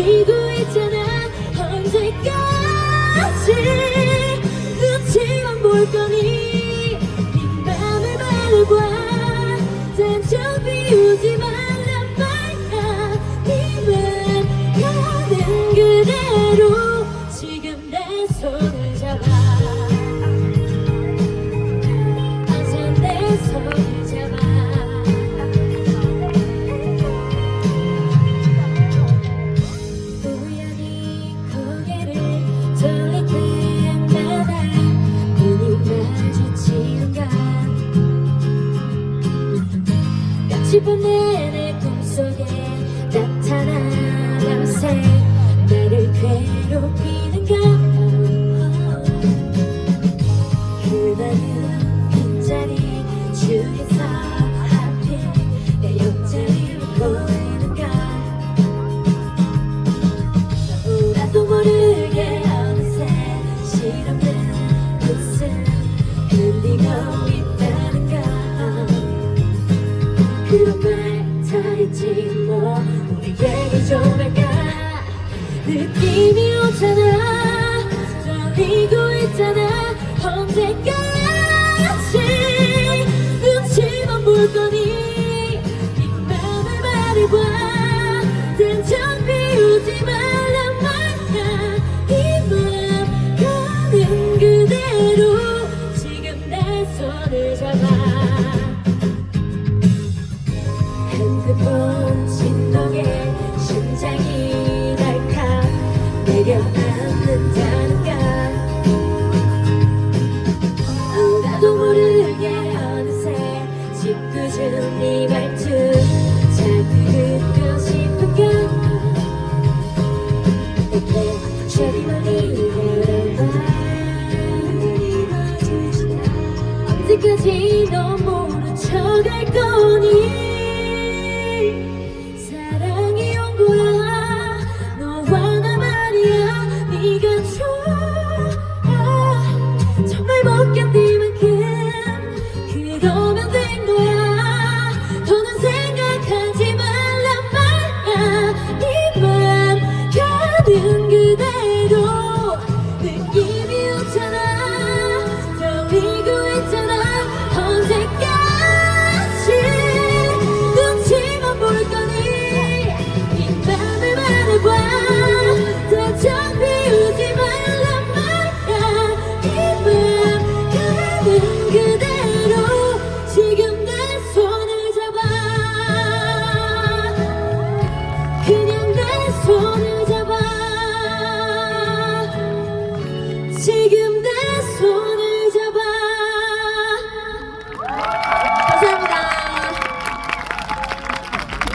떨리고 있잖아 언제까지 10분의 내 꿈속에 나타나 밤새 나를 괴롭히는 가 그날은 빈자리 주위에서 하필 내 옆자리를 보이는가 나도 모르게 어느새 실없는 웃음 흘리고 그런 말다 했지 뭐. 우리 얘기 좀 할까? 느낌이 오잖아. 떨리고 있잖아. 언제까지 눈치만 볼 거니? 네 맘을 말해봐. 단정 비우지 말란 말야 이맘 가는 그대로 지금 내 손을 잡아 핸드폰 진동에 심장이 날칵 내려앉는다는가? 어, 나도 모르게 어느새 짓궂은 네 말투 듣고 싶은가 이렇게 저리 멀리 걸어봐 언제까지 너 모른 척할 거니